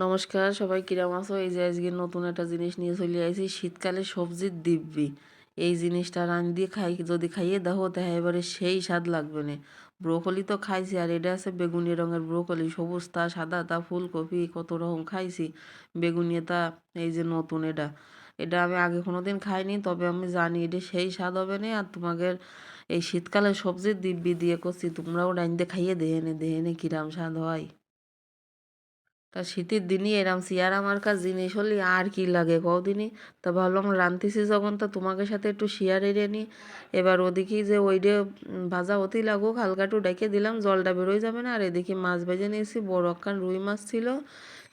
নমস্কার, সবাই কিরাম আছো? এই যে আজকে নতুন একটা জিনিস নিয়ে চলে আইছি, শীতকালে সবজির দিব্যি। এই জিনিসটা রান দিয়ে খাই, যদি খাইয়ে দেখো তাহলে এবারে সেই স্বাদ লাগবে না। ব্রোকলি তো খাইছি, আর এটা আছে বেগুনি রঙের ব্রোকলি, সবুজ তা, সাদা তা, ফুলকপি, কত রকম খাইছি। বেগুনি তা, এই যে নতুন এটা। এটা আমি আগে কোনো দিন খাইনি, তবে আমি জানি এটা সেই স্বাদ হবে না, আর তোমাদের এই শীতকালে সবজির দিব্যি দিয়ে করছি, তোমরাও ডাইন দিয়ে খাইয়ে দেহে নে দেহে নে কিরাম স্বাদ হয়। তা শীতের দিনই এরম আমার মার্কা জিনিস হলে আর কি লাগে কদিনই তা ভাবলাম রাঁধতেছি যখন, তা তোমাকে সাথে একটু শিয়ার এড়ে নিই এবার ওদিকে যে ওই ওইডে ভাজা অতি লাগুক, হালকা একটু ডেকে দিলাম, জলটা বেরোই যাবে না। আর এদিকে মাছ ভেজে নিয়েছি, বড় একখান রুই মাছ ছিল।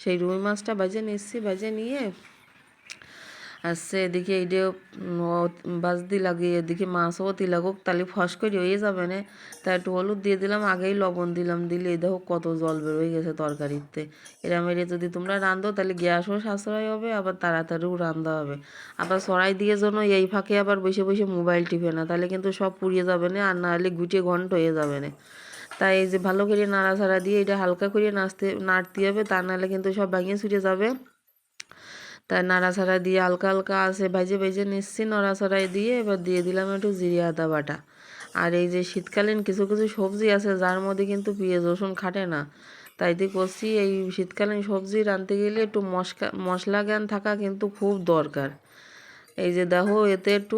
সেই রুই মাছটা ভেজে নিচ্ছি ভেজে নিয়ে আসছে, এদিকে এইটা বাজদি লাগে এদিকে মাছও অতি লাগুক, তাহলে ফস করে হয়ে যাবে না। তা একটু হলুদ দিয়ে দিলাম, আগেই লবণ দিলাম, দিলে দেখো কত জল বেরোয় গেছে তরকারিতে। এর যদি তোমরা রাঁধো, তাহলে গ্যাসও সাশ্রয় হবে, আবার তাড়াতাড়িও রান্ধা হবে। আবার সরাই দিয়ে জন্য এই ফাঁকে আবার বসে বসে মোবাইল টিপে না, তাহলে কিন্তু সব পুড়িয়ে যাবে না, আর না হলে গুটিয়ে ঘন্ট হয়ে যাবে না। তাই এই যে ভালো করে নাড়া নাড়াচাড়া দিয়ে এটা হালকা করে নাচতে, নাড়তে হবে, তা নাহলে কিন্তু সব ভাঙিয়ে ছুটে যাবে। তাই নাড়াচাড়া দিয়ে হালকা হালকা আছে ভেজে ভেজে নিচ্ছি নড়াচড়াই দিয়ে এবার দিয়ে দিলাম একটু জিরে আদা বাটা। আর এই যে শীতকালীন কিছু কিছু সবজি আছে, যার মধ্যে কিন্তু পেঁয়াজ, রসুন খাটে না তাই দিয়ে করছি এই শীতকালীন সবজি রাঁধতে গেলে একটু মশকা, মশলা জ্ঞান থাকা কিন্তু খুব দরকার। এই যে দেখো, এতে একটু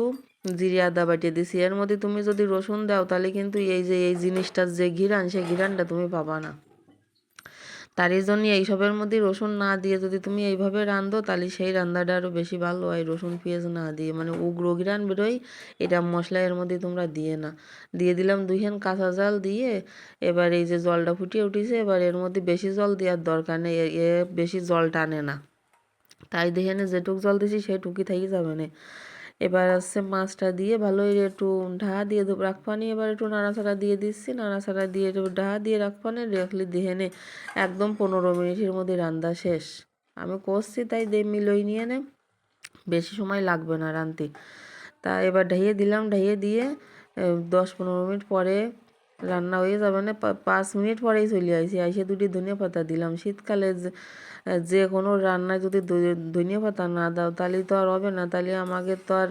জিরে আদা বাটিয়ে দিছি। এর মধ্যে তুমি যদি রসুন দাও, তাহলে কিন্তু এই যে, এই জিনিসটার যে ঘিরান, সেই ঘিরানটা তুমি পাবা না। তারই জন্য এইসবের মধ্যে রসুন না দিয়ে যদি তুমি এইভাবে রাঁধো, তাহলে সেই রান্নাটা আরও বেশি ভালো। হয় রসুন পেঁয়াজ না দিয়ে মানে উগ্র ঘিরান বেরোয়, এটা মশলা এর মধ্যে তোমরা দিয়ে না। দিয়ে দিলাম দুইখান কাঁচা জাল দিয়ে, এবার এই যে জলটা ফুটিয়ে উঠেছে, এবার এর মধ্যে বেশি জল দেওয়ার দরকার নেই, এ বেশি জল টানে না। তাই দেখে যেটুক জল দিছি সেটুকুই থাকি যাবে না। এবার আসছে মাছটা দিয়ে ভালো একটু ঢা দিয়ে দেবো রাখপানি। এবার একটু নাড়াচাড়া দিয়ে দিচ্ছি। নাড়াচাড়া দিয়ে একটু ঢা দিয়ে রাখপানি। রাখলে নে, একদম পনেরো মিনিটের মধ্যে রান্না শেষ। আমি করছি তাই দে মিলই নিয়ে নে। বেশি সময় লাগবে না রাঁধতে। তা এবার ঢাইয়ে দিলাম। ঢাইয়ে দিয়ে দশ পনেরো মিনিট পরে রান্না হয়ে যাবে না পাঁচ মিনিট পরেই চলে আসি। আইসে দুটি ধনিয়া পাতা দিলাম। শীতকালে যে কোনো রান্নায় যদি ধনিয়া পাতা না দাও, তাহলে তো আর হবে না। তাহলে আমাকে তো আর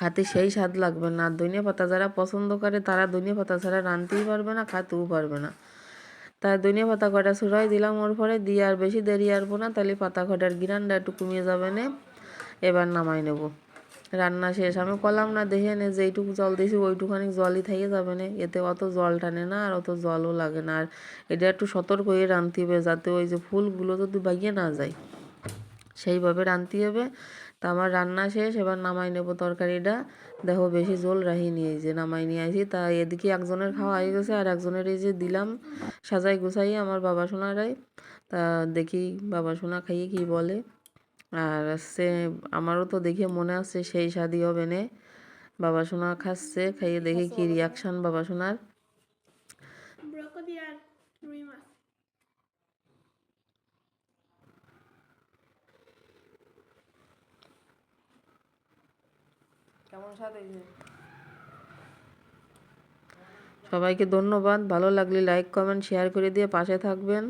খাতে সেই স্বাদ লাগবে না। আর ধনিয়া পাতা যারা পছন্দ করে, তারা ধনিয়া পাতা ছাড়া রাঁধতেই পারবে না, খাতেও পারবে না। তাই ধনিয়া পাতা কটা ছুড়াই দিলাম ওর পরে। দিয়ে আর বেশি দেরি আসব না। তাহলে পাতা কটার গিরানটা একটু কমিয়ে যাবে না। এবার নামাই নেব। রান্না শেষ। আমি কলাম না, দেখে নে, যেইটুকু জল দিয়েছি, ওইটুখানি জলই থেকে যাবে না। এতে অত জল টানে না, আর অত জলও লাগে না। আর এটা একটু সতর্ক হয়ে রাঁধতে হবে, যাতে ওই যে ফুলগুলো যদি বাইয়ে না যায়। সেইভাবে রাঁধতে হবে। তা আমার রান্না শেষ, এবার নামাই নেব তরকারিটা। দেখো, বেশি জল রাহি নিয়ে যে নামাই নিয়ে আসি। তা এদিকে একজনের খাওয়া হয়ে গেছে, আর একজনের এই যে দিলাম সাজাই গুছাই আমার বাবা সোনারাই তা দেখি বাবা সোনা খাইয়ে কি বলে। আর সে আমারও তো দেখে মনে আছে সেই স্বাদই হবে নে। বাবা সোনা খাচ্ছে খাইয়ে দেখে কি রিয়াকশন বাবা সোনার। কেমন স্বাদ সবাইকে ধন্যবাদ ভালো লাগলে লাইক কমেন্ট শেয়ার করে দিয়ে পাশে থাকবেন।